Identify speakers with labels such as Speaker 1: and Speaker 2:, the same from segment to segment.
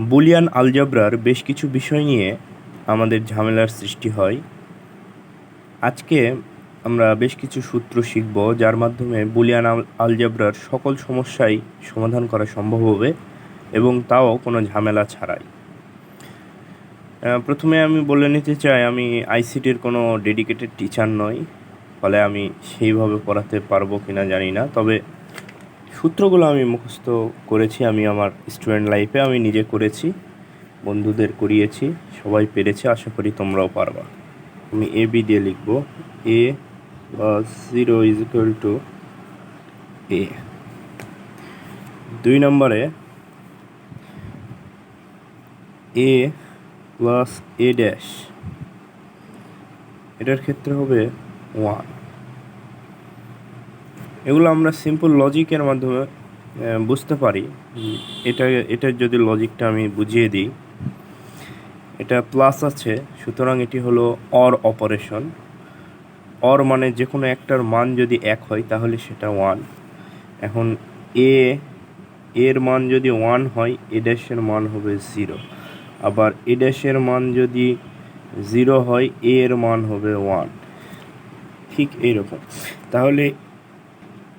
Speaker 1: Boolean আলজাবরার বেশ কিছু বিষয় নিয়ে আমাদের ঝামেলার সৃষ্টি হয়। আজকে আমরা বেশ কিছু সূত্র শিখব, যার মাধ্যমে বুলিয়ান আল- আলজাবরার সকল সমস্যাই সমাধান করা সম্ভব হবে এবং তাও কোনো ঝামেলা ছাড়াই। প্রথমে আমি বলে নিতে চাই, আমি আইসিটির কোনো ডেডিকেটেড টিচার নই, ফলে আমি সেইভাবে পড়াতে পারব কিনা জানি না, তবে সূত্রগুলো আমি মুখস্থ করেছি, আমি আমার স্টুডেন্ট লাইফে আমি নিজে করেছি, বন্ধুদের করিয়েছি, সবাই পেরেছে, আশা করি তোমরাও পারবা। আমি এ বি দিয়ে লিখব। A plus zero is equal to A দুই নম্বরে এ প্লাস এ ড্যাশ এটার ক্ষেত্রে হবে ওয়ান এগুলো আমরা সিম্পল লজিকের মাধ্যমে বুঝতে পারি। এটা এটার যদি লজিকটা আমি বুঝিয়ে দিই, এটা প্লাস আছে, সুতরাং এটি হলো অর অপারেশন অর মানে যে কোনো একটার মান যদি এক হয়, তাহলে সেটা ওয়ান এখন এ এর মান যদি ওয়ান হয় এ ড্যাশের মান হবে জিরো আবার এ ড্যাশের মান যদি জিরো হয় এ এর মান হবে ওয়ান ঠিক এইরকম। তাহলে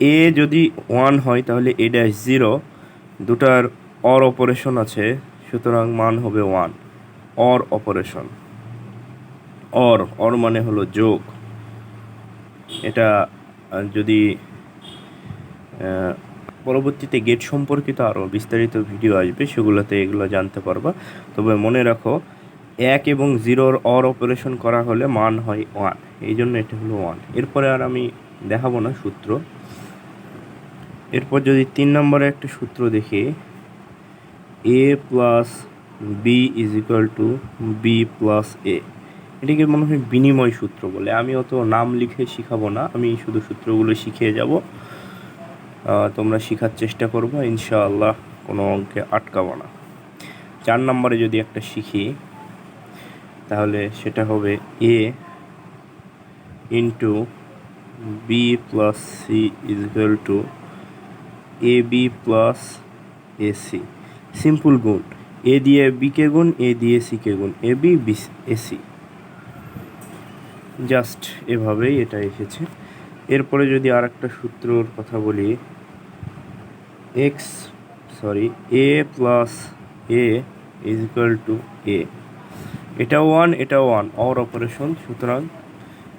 Speaker 1: এ যদি ওয়ান হয়, তাহলে এ ড্যাশ জিরো দুটার অর অপারেশন আছে, সুতরাং মান হবে one or operation or or মানে হলো যোগ। এটা যদি পরবর্তীতে গেট সম্পর্কিত আরও বিস্তারিত ভিডিও আসবে, সেগুলোতে এগুলো জানতে পারবা। তবে মনে রাখো, এক এবং জিরোর অর অপারেশন করা হলে মান হয় ওয়ান এই জন্য এটা হলো ওয়ান এরপরে আর আমি দেখাবো না সূত্র। এরপর যদি তিন নম্বরে একটা সূত্র দেখি A plus B is equal to B plus A এটিকে মনে হয় বিনিময় সূত্র বলে। আমি অত নাম লিখে শিখাবো না। আমি শুধু সূত্রগুলো শিখিয়ে যাব। তোমরা শেখার চেষ্টা করব। ইনশাআল্লাহ কোনো অঙ্কে আটকাবো না। চার নম্বরে যদি একটা শিখি, তাহলে সেটা হবে A into B plus C is equal to A B plus A C simple গুণ। এ দিয়ে বিকে গুণ এ দিয়ে সিকে গুণ। A B B C just এভাবেই এটা এসেছে। এরপরে যদি আর একটা সূত্রর কথা বলি X sorry A plus A is equal to A এটা ওয়ান এটা ওয়ান অর অপারেশন সুতরাং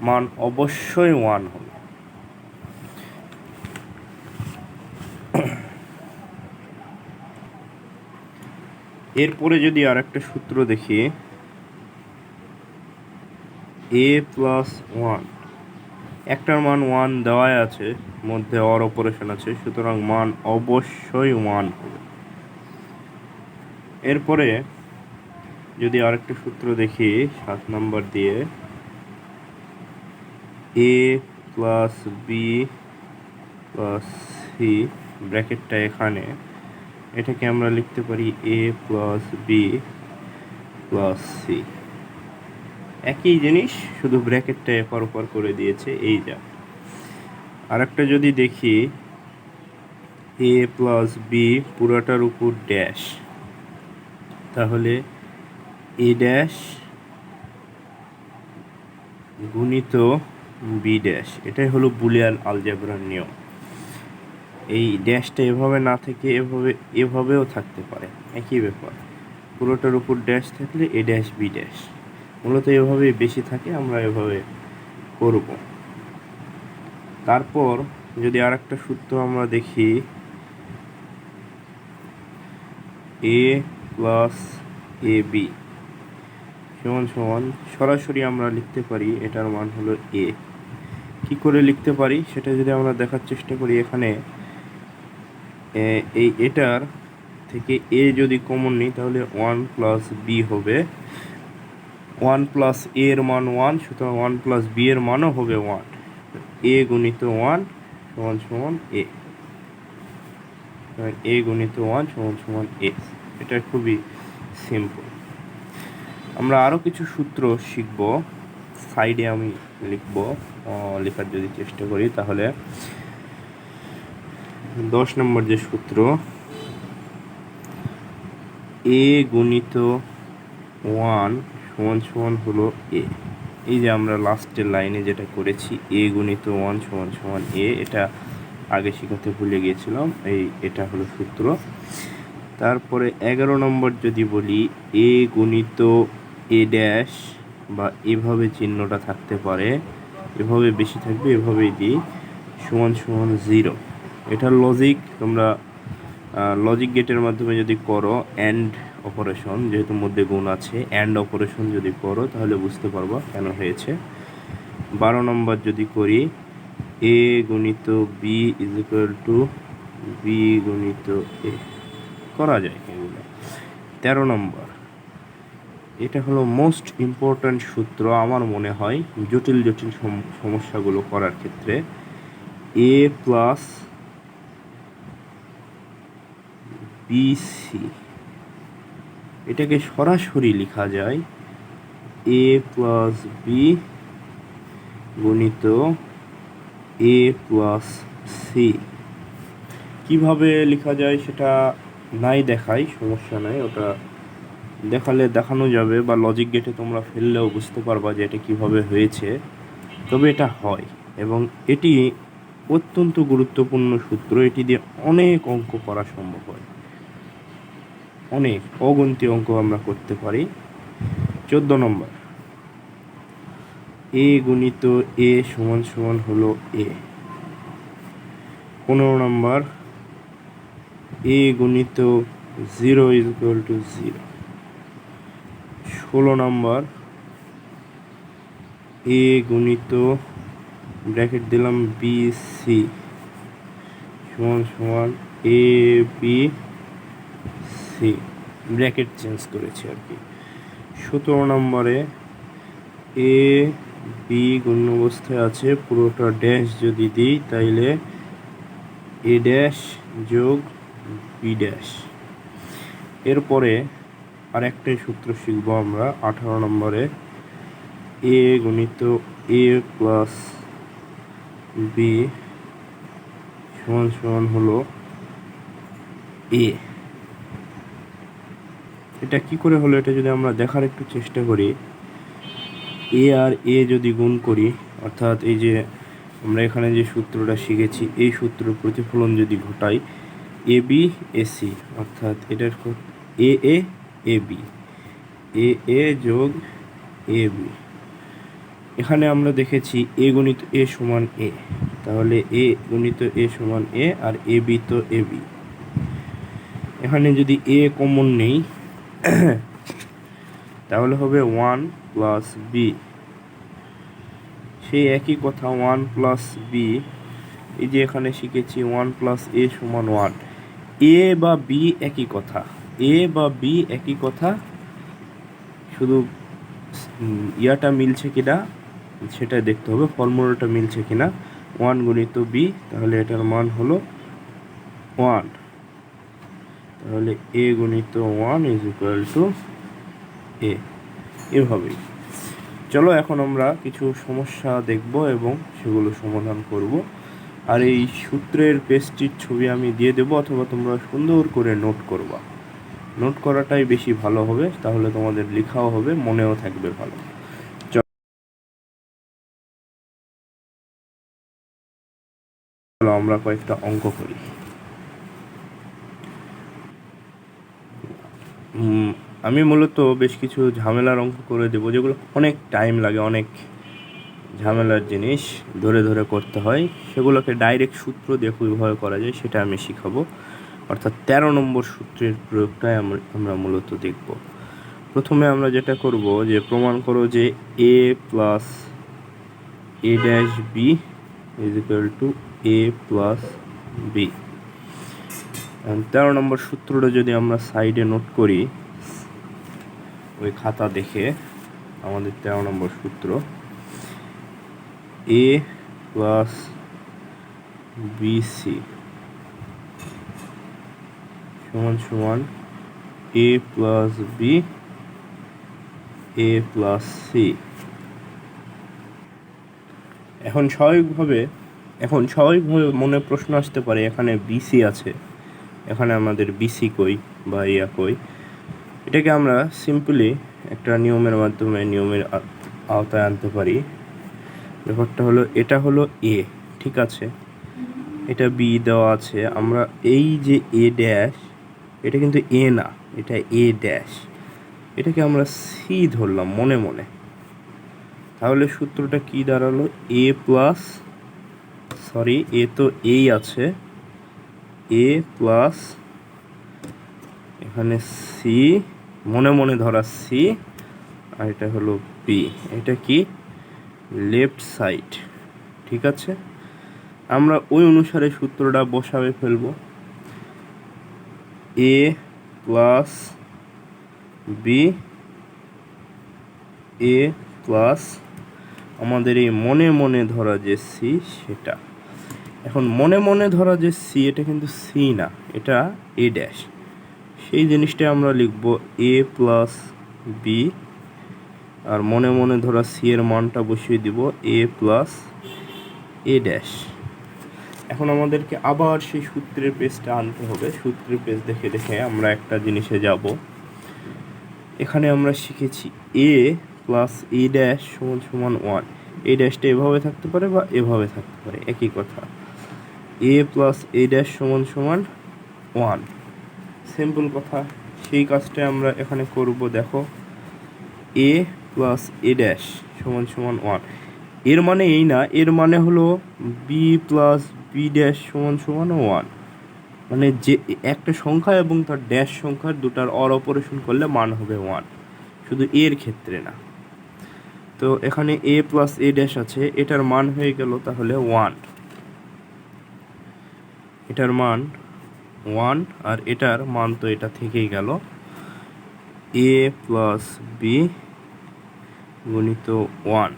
Speaker 1: মান অবশ্যই ওয়ান হবে। এরপরে যদি আর একটা সূত্র দেখি এ প্লাস ওয়ান একটার মান ওয়ান দেওয়াই আছে, মধ্যে অর অপারেশন আছে, সুতরাং মান অবশ্যই ওয়ান হবে। এরপরে যদি আরেকটা সূত্র দেখি, সাত নম্বর দিয়ে A plus B plus C ব্র্যাকেটটা এখানে এটাকে আমরা লিখতে পারি A plus B plus C একই জিনিস, শুধু ব্র্যাকেটটা এপার ওপার করে দিয়েছে, এই যা। আরেকটা যদি দেখি এ প্লাস বি পুরাটার উপর ড্যাশ তাহলে এ ড্যাশ গুণিত বি ড্যাশ এটাই হলো বুলিয়ান আলজেব্রার নিয়ম। এই ড্যাশটা এভাবে না থেকে এভাবে, এভাবেও থাকতে পারে। একই ব্যাপার। পুরোটার উপর ড্যাশ থাকলে এ ড্যাশ বি ড্যাশ। মূলত এভাবেই বেশি থাকে, আমরা এভাবে করব। তারপর যদি আর একটা সূত্র আমরা দেখি, এ প্লাস এ বি। সমান সমান সরাসরি আমরা লিখতে পারি, এটার মান হলো এ। কি করে লিখতে পারি? সেটা যদি আমরা দেখার চেষ্টা করি এখানে। এই এটার থেকে এ যদি কমন নিই, তাহলে ওয়ান প্লাস বি হবে। ওয়ান প্লাস এ এর মান ওয়ান সুতরাং ওয়ান প্লাস বি এর মানও হবে ওয়ান এ গুণিত ওয়ান সমান সমান এ এ গুণিত ওয়ান সমান সমান এ এটা খুবই সিম্পল আমরা আরও কিছু সূত্র শিখব। সাইডে আমি লিখব। লেখার যদি চেষ্টা করি, তাহলে দশ নম্বর যে সূত্র এ গুণিত ওয়ান সমান সমান হলো এ এই যে আমরা লাস্টের লাইনে যেটা করেছি এ গুণিত ওয়ান সমান সমান এ এটা আগে শেখাতে ভুলে গিয়েছিলাম, এই এটা হলো সূত্র। তারপরে এগারো নম্বর যদি বলি এ গুণিত এ ড্যাশ বা এভাবে চিহ্নটা থাকতে পারে, এভাবে বেশি থাকবে, এভাবেই দিই, সমান সমান জিরো এটার লজিক তোমরা লজিক গেটের মাধ্যমে যদি করো অ্যান্ড অপারেশন যেহেতু মধ্যে গুণ আছে অ্যান্ড অপারেশন যদি করো, তাহলে বুঝতে পারবা কেন হয়েছে। বারো নম্বর যদি করি এ গুণিত B is equal to B গুণিত এ করা যায় এগুলো। তেরো নম্বর, এটা হলো মোস্ট ইম্পর্ট্যান্ট সূত্র আমার মনে হয়, জটিল জটিল সম- সমস্যাগুলো করার ক্ষেত্রে। A plus BC. এটাকে সরাসরি লেখা যায় এ প্লাস বি গণিত এ প্লাস সি। কীভাবে লেখা যায় সেটা নাই দেখাই, সমস্যা নাই, ওটা দেখালে দেখানো যাবে বা লজিক গেটে তোমরা ফেললেও বুঝতে পারবা যে এটা কীভাবে হয়েছে। তবে এটা হয় এবং এটি অত্যন্ত গুরুত্বপূর্ণ সূত্র, এটি দিয়ে অনেক অঙ্ক করা সম্ভব হয়। অনেক অগন্তি অঙ্ক আমরা করতে পারি। চোদ্দ নম্বর। এ গুণিত এ সমান সমান হলো এ। পনেরো নম্বর। এ গুণিত zero is equal to zero. ষোলো নম্বর। এ গুণিত, ব্র্যাকেট দিলাম বি সি। সমান সমান A B C, bracket change করেছি আর কি। সতেরো নম্বরে এ, বি গণ্য অবস্থায় আছে, পুরোটা ড্যাশ যদি দিই তাইলে এ ড্যাশ যোগ বি ড্যাশ। এরপরে আর একটাই সূত্র শিখব আমরা, আঠারো নম্বরে এ গণিত এ প্লাস বি সমান সমান হলো এ। এটা কি করে হলো এটা যদি আমরা দেখার একটু চেষ্টা করি? এ আর এ যদি গুণ করি, অর্থাৎ এই যে আমরা এখানে যে সূত্রটা শিখেছি, এই সূত্র প্রতিফলন যদি ঘটাই এ বি এ সি অর্থাৎ এটার এ এ এ বি এ এ যোগ এ বি এখানে আমরা দেখেছি এ গণিত এ সমান এ তাহলে এ গণিত এ সমান এ আর এ বি তো এ বি এখানে যদি এ কমন নেই তাহলে হবে ওয়ান প্লাস বি সেই একই কথা ওয়ান প্লাস বি এই যে এখানে শিখেছি ওয়ান প্লাস এ সমান ওয়ান এ বা বি একই কথা এ বা বি একই কথা, শুধু ইয়াটা মিলছে কিনা সেটা দেখতে হবে, ফর্মুলাটা মিলছে কিনা। ওয়ান গুণিত বি তাহলে এটার মান হলো ওয়ান তাহলে এ গুণিত one is equal to A এভাবেই। চলো এখন আমরা কিছু সমস্যা দেখব এবং সেগুলো সমাধান করব। আর এই সূত্রের পেজটির ছবি আমি দিয়ে দেবো অথবা তোমরা সুন্দর করে নোট করবা। নোট করাটাই বেশি ভালো হবে, তাহলে তোমাদের লেখাও হবে, মনেও থাকবে ভালো। চলো আমরা কয়েকটা অঙ্ক করি। আমি মূলত বেশ কিছু ঝামেলার অঙ্ক করে দেবো, যেগুলো অনেক টাইম লাগে, অনেক ঝামেলার জিনিস ধরে ধরে করতে হয়। সেগুলোকে ডাইরেক্ট সূত্র দিয়ে কীভাবে করা যায়, সেটা আমি শিখাবো। অর্থাৎ তেরো নম্বর সূত্রের প্রয়োগটাই আমরা মূলত দেখব। প্রথমে আমরা যেটা করব যে, প্রমাণ করো যে A plus A dash B is to A plus B তেরো নম্বর সূত্রটা যদি আমরা সাইডে নোট করি, ওই খাতা দেখে আমাদের তেরো নম্বর সূত্র। এ প্লাস বিসি সমান সমান A plus B A plus C এখন স্বাভাবিকভাবে এখন স্বাভাবিকভাবে মনে প্রশ্ন আসতে পারে, এখানে বিসি আছে। এখানে আমাদের বিসি কই বা ইয়া কই, এটাকে আমরা সিম্পলি একটা নিয়মের মাধ্যমে, নিয়মের আওতায় আনতে পারি। ব্যাপারটা হলো, এটা হলো এ ঠিক আছে? এটা বি দেওয়া আছে। আমরা এই যে এ ড্যাশ এটা কিন্তু এ না, এটা এ ড্যাশ এটাকে আমরা সি ধরলাম, মনে মনে। তাহলে সূত্রটা কি দাঁড়াল? এ প্লাস সরি এ তো এই আছে। এ প্লাস এখানে সি মনে মনে ধরা সি আর এটা হলো বি এটা কি? লেফট সাইড ঠিক আছে? আমরা ওই অনুসারে সূত্রটা বসাবে ফেলব। A plus B A plus আমাদের এই মনে মনে ধরা যে সি সেটা। এখন মনে মনে ধরা যে সি এটা কিন্তু সি না, এটা এ ড্যাশ সেই জিনিসটা আমরা লিখব এ প্লাস বি আর মনে মনে ধরা সি এর মানটা বসিয়ে দিব এ প্লাস এ ড্যাশ এখন আমাদেরকে আবার সেই সূত্রের পেজটা আনতে হবে। সূত্রের পেজ দেখে দেখে আমরা একটা জিনিসে যাব। এখানে আমরা শিখেছি এ প্লাস এ ড্যাশ সমান সমান ওয়ান এই ড্যাশটা এভাবে থাকতে পারে বা এভাবে থাকতে পারে, একই কথা। এ প্লাস এ ড্যাশ সমান সমান ওয়ান সিম্পল কথা, সেই কাজটা আমরা এখানে করব, দেখো। এ প্লাস এ ড্যাশ সমান সমান ওয়ানের মানে এই না, এর মানে হলো বি প্লাস বি ড্যাশ সমান সমান ওয়ান মানে যে একটা সংখ্যা এবং তার ড্যাশ সংখ্যার দুটার অর অপারেশন করলে মান হবে ওয়ান শুধু এর ক্ষেত্রে না। তো এখানে এ প্লাস এ ড্যাশ আছে, এটার মান হয়ে গেল তাহলে ওয়ান এটার মান ওয়ান আর এটার মান তো এটা থেকেই গেল। এ প্লাস বি গণিত ওয়ান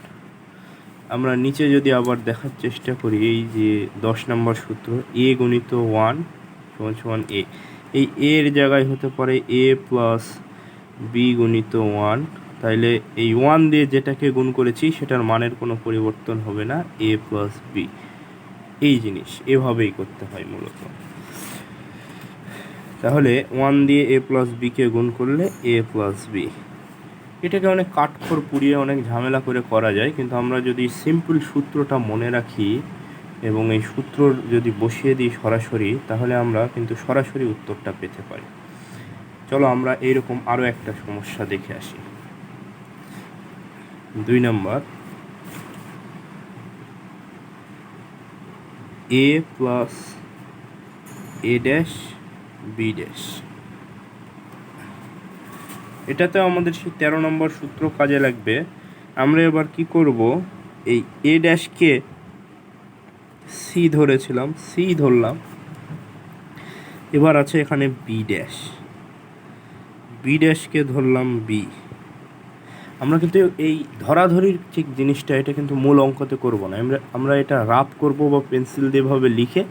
Speaker 1: আমরা নিচে যদি আবার দেখার চেষ্টা করি, এই যে দশ নম্বর সূত্র এ গণিত ওয়ান সমান সমান এ এই এর জায়গায় হতে পারে এ প্লাস বি গণিত ওয়ান তাইলে এই ওয়ান দিয়ে যেটাকে গুণ করেছি, সেটার মানের কোনো পরিবর্তন হবে না এ প্লাস বি এই জিনিস, এভাবেই করতে হয় মূলত। তাহলে ওয়ান দিয়ে এ প্লাস বিকে গুণ করলে এ প্লাস বি এটাকে অনেক কাঠখড় পুড়িয়ে অনেক ঝামেলা করে করা যায়, কিন্তু আমরা যদি সিম্পল সূত্রটা মনে রাখি এবং এই সূত্র যদি বসিয়ে দিই সরাসরি, তাহলে আমরা কিন্তু সরাসরি উত্তরটা পেতে পারি। চলো আমরা এইরকম আরও একটা সমস্যা দেখে আসি। দুই নম্বর A plus A dash B dash এটাতে আমাদের সেই তেরো নম্বর সূত্র কাজে লাগবে। আমরা এবার কি করব? এই এ ড্যাশকে সি ধরেছিলাম সি ধরলাম। এবার আছে এখানে বি ড্যাশ বি ড্যাশকে ধরলাম বি আমরা কিন্তু এই ধরাধরির ঠিক জিনিসটা, এটা কিন্তু মূল অঙ্কতে করব না। আমরা আমরা এটা রাফ করব বা পেন্সিল দিয়ে ভাবে লিখে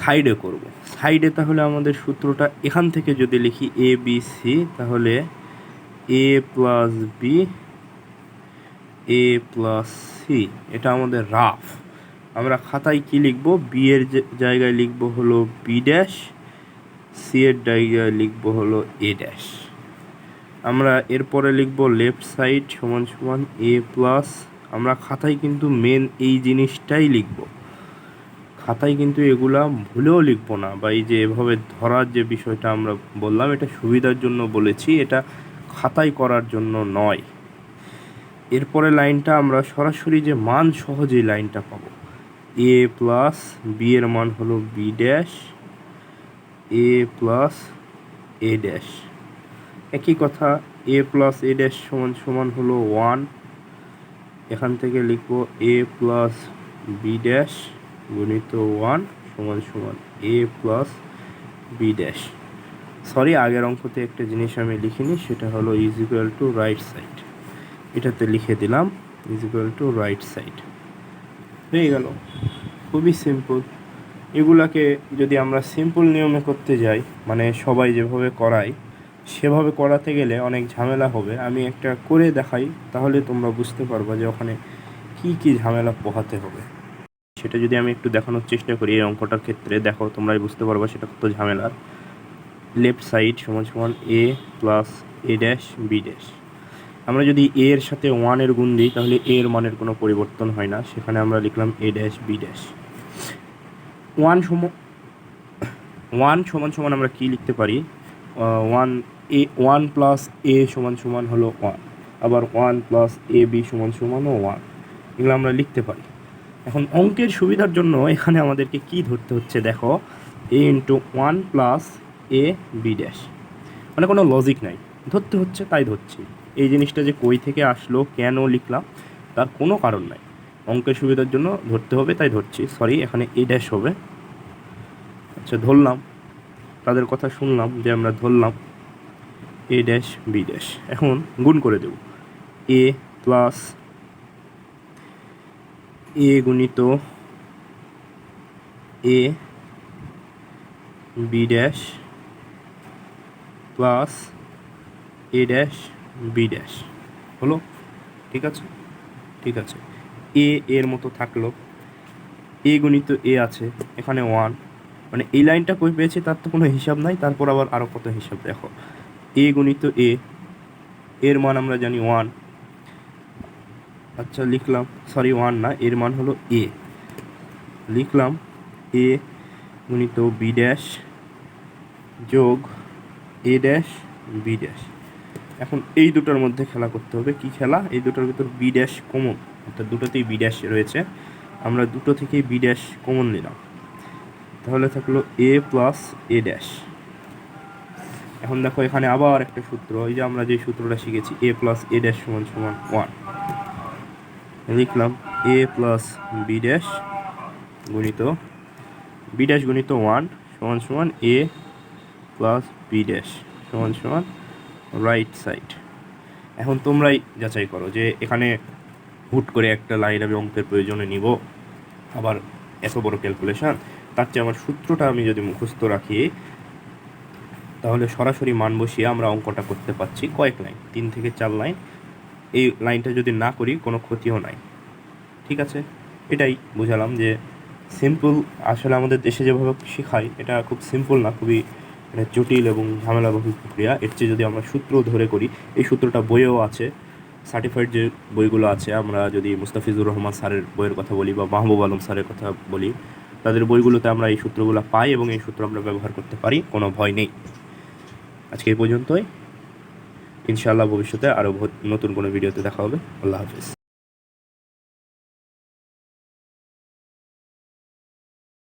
Speaker 1: সাইডে করব। সাইডে তাহলে আমাদের সূত্রটা, এখান থেকে যদি লিখি এ বি সি তাহলে A plus B A plus C এটা আমাদের রাফ। আমরা খাতায় কি লিখব? বি এর জায়গায় লিখব হলো বি ড্যাশ সি এর জায়গায় লিখব হলো এ ড্যাশ আমরা এরপরে লিখব লেফট সাইড সমান সমান এ প্লাস আমরা খাতায় কিন্তু মেন এই জিনিসটাই লিখব। খাতায় কিন্তু এগুলা ভুলেও লিখব না বা এই যে এভাবে ধরার যে বিষয়টা আমরা বললাম, এটা সুবিধার জন্য বলেছি, এটা খাতায় করার জন্য নয়। এরপরে লাইনটা আমরা সরাসরি যে মান সহজেই লাইনটা পাবো। এ প্লাস বি এর মান হলো B dash A plus A dash একই কথা এ প্লাস এ ড্যাশ সমান সমান হলো ওয়ান এখান থেকে লিখব এ প্লাস বি ড্যাশ গুণিত ওয়ান সমান সমান A plus B dash sorry আগের অঙ্কতে একটা জিনিস আমি লিখিনি, সেটা হলো ইজ টু রাইট সাইড এটাতে লিখে দিলাম ইজ টু রাইট সাইড হয়ে গেল। খুবই সিম্পল এগুলাকে যদি আমরা সিম্পল নিয়মে করতে যাই মানে সবাই যেভাবে করায় সেভাবে করাতে গেলে অনেক ঝামেলা হবে। আমি একটা করে দেখাই, তাহলে তোমরা বুঝতে পারবা যে ওখানে কি কি ঝামেলা পোহাতে হবে। সেটা যদি আমি একটু দেখানোর চেষ্টা করি এই অঙ্কটার ক্ষেত্রে, দেখো তোমরাই বুঝতে পারবা সেটা কত ঝামেলার। লেফট সাইড সমান সমান A plus A dash B dash আমরা যদি এ এর সাথে ওয়ানের গুণ দিই, তাহলে এ এর মানের কোনো পরিবর্তন হয় না। সেখানে আমরা লিখলাম A dash B dash one সম ওয়ান সমান সমান আমরা কী লিখতে পারি? One A one plus A সমান সমান হলো ওয়ান। আবার ওয়ান প্লাস এ বি সমান সমানও ওয়ান। এগুলো আমরা লিখতে পারি। এখন অঙ্কের সুবিধার জন্য এখানে আমাদেরকে কি ধরতে হচ্ছে দেখো? A into one plus A B dash. মানে কোনো লজিক নাই। ধরতে হচ্ছে, তাই ধরছি। এই জিনিসটা যে কই থেকে আসলো, কেন লিখলাম, তার কোনো কারণ নাই। অঙ্কের সুবিধার জন্য ধরতে হবে, তাই ধরছি। সরি এখানে এ ড্যাশ হবে। আচ্ছা ধরলাম। তাদের কথা শুনলাম যে আমরা ধরলাম। এ ড্যাশ বি ড্যাশ এখন গুণ করে দেব। এ প্লাস এ গুণিত A B dash plus A dash B dash হলো? ঠিক আছে? ঠিক আছে। এ এর মতো থাকল। এ গুণিত এ আছে। এখানে ওয়ান মানে এই লাইনটা কই পেয়েছি তার তো কোনো হিসাব নাই। তারপর আবার আরও কত হিসাব দেখো। এ গুণিত এ, এর মান আমরা জানি ওয়ান আচ্ছা লিখলাম সরি ওয়ান না, এর মান হলো এ। লিখলাম, এ গুণিত বি ড্যাশ যোগ এ ড্যাশ বি ড্যাশ এখন এই দুটোর মধ্যে খেলা করতে হবে। কি খেলা? এই দুটোর ভিতর বি ড্যাশ কমন অর্থাৎ দুটোতেই বি ড্যাশ রয়েছে। আমরা দুটো থেকেই বি ড্যাশ কমন নিলাম। তাহলে থাকল এ প্লাস এ ড্যাশ এখন দেখো এখানে আবার একটা সূত্র ওই যে আমরা যে সূত্রটা শিখেছি এ প্লাস এ ড্যাশ সমান সমান ওয়ান লিখলাম এ প্লাস বি ড্যাশ গুণিত বি ড্যাশ গুণিত ওয়ান সমান সমান এ প্লাস বি ড্যাশ সমান সমান রাইট সাইড এখন তোমরাই যাচাই করো যে এখানে হুট করে একটা লাইন আমি অঙ্কের প্রয়োজনে নিব, আবার এত বড় ক্যালকুলেশন তার চেয়ে আমার সূত্রটা আমি যদি মুখস্থ রাখি তাহলে সরাসরি মান বসিয়ে আমরা অঙ্কটা করতে পারছি। কয়েক লাইন, তিন থেকে চার লাইন। এই লাইনটা যদি না করি, কোনো ক্ষতিও নাই। ঠিক আছে? এটাই বুঝালাম যে সিম্পল আসলে আমাদের দেশে যেভাবে শেখায় এটা খুব সিম্পল না, খুবই মানে জটিল এবং ঝামেলাবহুল প্রক্রিয়া। এর চেয়ে যদি আমরা সূত্র ধরে করি, এই সূত্রটা বইয়েও আছে। সার্টিফাইড যে বইগুলো আছে, আমরা যদি মুস্তাফিজুর রহমান স্যারের বইয়ের কথা বলি বা মাহবুব আলম স্যারের কথা বলি, তাদের বইগুলোতে আমরা এই সূত্রগুলো পাই এবং এই সূত্র আমরা ব্যবহার করতে পারি, কোনো ভয় নেই। আজকে এই পর্যন্তই। ইনশাআল্লাহ ভবিষ্যতে আরও নতুন কোনো ভিডিওতে দেখা হবে। আল্লাহ হাফিজ।